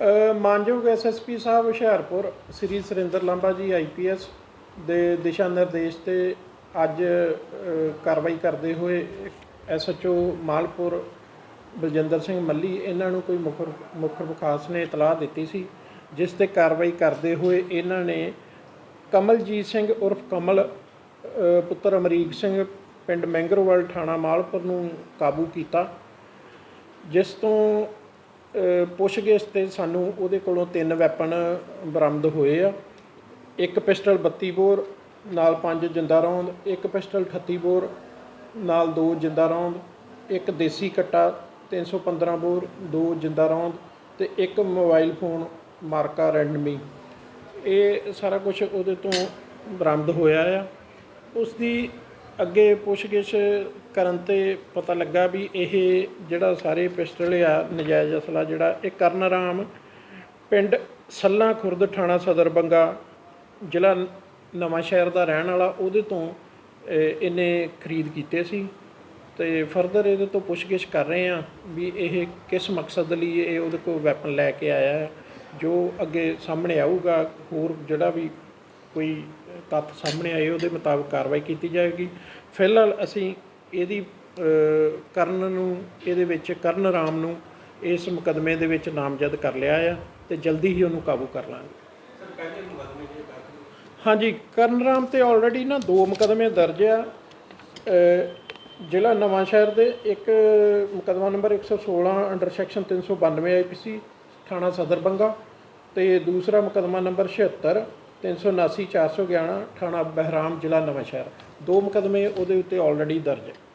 ਅ, ਮਾਨਯੋਗ ਐਸਐਸਪੀ ਸਾਹਿਬ ਹੁਸ਼ਿਆਰਪੁਰ ਸ੍ਰੀ ਸੁਰਿੰਦਰ ਲਾਂਬਾ ਜੀ ਆਈਪੀਐਸ ਦੇ ਦਿਸ਼ਾ ਨਿਰਦੇਸ਼ ਤੇ ਅੱਜ ਕਾਰਵਾਈ ਕਰਦੇ ਹੋਏ ਐਸਐਚਓ ਮਾਲਪੁਰ ਬਲਜਿੰਦਰ ਸਿੰਘ ਮੱਲੀ ਇਹਨਾਂ ਨੂੰ ਕੋਈ ਮੁਖਰ ਮੁਖਰ ਵਿਕਾਸ ਨੇ ਇਤਲਾਹ ਦਿੱਤੀ ਸੀ ਜਿਸ ਤੇ ਕਾਰਵਾਈ ਕਰਦੇ ਹੋਏ ਇਹਨਾਂ ਨੇ ਕਮਲਜੀਤ ਸਿੰਘ ਉਰਫ ਕਮਲ ਪੁੱਤਰ ਅਮਰੀਕ ਸਿੰਘ ਪਿੰਡ ਮੈਂਗਰੋਵਾਲ ਥਾਣਾ ਮਾਲਪੁਰ ਨੂੰ ਕਾਬੂ ਕੀਤਾ ਜਿਸ ਤੋਂ ਪੁੱਛਗਿੱਛ ਤੇ ਸਾਨੂੰ ਉਹਦੇ ਕੋਲੋਂ ਤਿੰਨ ਵੈਪਨ ਬਰਾਮਦ ਹੋਏ ਆ। ਇੱਕ ਪਿਸਟਲ 32 ਬੋਰ, ਨਾਲ ਪੰਜ ਜਿੰਦਾ ਰੌਂਦ, ਇੱਕ ਪਿਸਟਲ 38 ਬੋਰ, ਨਾਲ ਦੋ ਜਿੰਦਾ ਰੌਂਦ, ਇੱਕ ਦੇਸੀ ਕੱਟਾ 315 ਬੋਰ, ਦੋ ਜਿੰਦਾ ਰੌਂਦ ਤੇ ਇੱਕ ਮੋਬਾਈਲ ਫੋਨ ਮਾਰਕਾ ਰੈਂਡਮੀ। ਇਹ ਸਾਰਾ ਕੁਝ ਉਹਦੇ ਤੋਂ ਬਰਾਮਦ ਹੋਇਆ ਆ। ਉਸ ਦੀ ਅੱਗੇ ਪੁੱਛਗਿੱਛ ਕਰਨ ਤੇ ਪਤਾ ਲੱਗਾ ਵੀ ਇਹ ਜਿਹੜਾ ਸਾਰੇ ਪਿਸਟਲ ਆ, ਨਜਾਇਜ਼ ਅਸਲਾ ਜਿਹੜਾ, ਇਹ ਕਰਨ ਰਾਮ ਪਿੰਡ ਸੱਲਾ ਖੁਰਦ ਥਾਣਾ ਸਦਰ ਬੰਗਾ, ਜ਼ਿਲ੍ਹਾ ਨਵਾਂ ਸ਼ਹਿਰ ਦਾ ਰਹਿਣ ਵਾਲਾ, ਉਹਦੇ ਤੋਂ ਇਹਨੇ ਖਰੀਦ ਕੀਤੇ ਸੀ। ਤੇ ਫਰਦਰ ਇਹਦੇ ਤੋਂ ਪੁੱਛਗਿੱਛ ਕਰ ਰਹੇ ਆ ਵੀ ਇਹ ਕਿਸ ਮਕਸਦ ਲਈ ਇਹ ਉਹਦੇ ਕੋਲ ਵੈਪਨ ਲੈ ਕੇ ਆਇਆ ਜੋ ਅੱਗੇ ਸਾਹਮਣੇ ਆਊਗਾ, ਹੋਰ ਜਿਹੜਾ ਵੀ ਕੋਈ ਤੱਥ ਸਾਹਮਣੇ ਆਏ ਉਹਦੇ ਮੁਤਾਬਕ ਕਾਰਵਾਈ ਕੀਤੀ ਜਾਏਗੀ। ਫਿਲਹਾਲ ਅਸੀਂ ਇਹਦੀ ਕਰਨ ਨੂੰ ਇਹਦੇ ਵਿੱਚ ਕਰਨ ਰਾਮ ਨੂੰ ਇਸ ਮੁਕਦਮੇ ਦੇ ਵਿੱਚ ਨਾਮਜ਼ਦ ਕਰ ਲਿਆ ਆ ਤੇ ਜਲਦੀ ਹੀ ਉਹਨੂੰ ਕਾਬੂ ਕਰ ਲਾਂਗੇ। ਹਾਂਜੀ ਕਰਨ ਰਾਮ ਤੇ ਆਲਰੇਡੀ ਨਾ ਦੋ ਮੁਕਦਮੇ ਦਰਜ ਆ। ਜ਼ਿਲ੍ਹਾ ਨਵਾਂ ਸ਼ਹਿਰ ਦੇ ਇੱਕ ਮੁਕਦਮਾ ਨੰਬਰ 116 ਅੰਡਰ ਸੈਕਸ਼ਨ 392 ਆਈਪੀਸੀ ਥਾਣਾ ਸਦਰ ਬੰਗਾ ਤੇ ਦੂਸਰਾ ਮੁਕਦਮਾ ਨੰਬਰ 76 379 411 ਥਾਣਾ ਬਹਿਰਾਮ ਜ਼ਿਲ੍ਹਾ ਨਵਾਂ ਸ਼ਹਿਰ ਦੋ ਮੁਕਦਮੇ ਉਹਦੇ ਉੱਤੇ ਆਲਰੇਡੀ ਦਰਜ। ਹੈ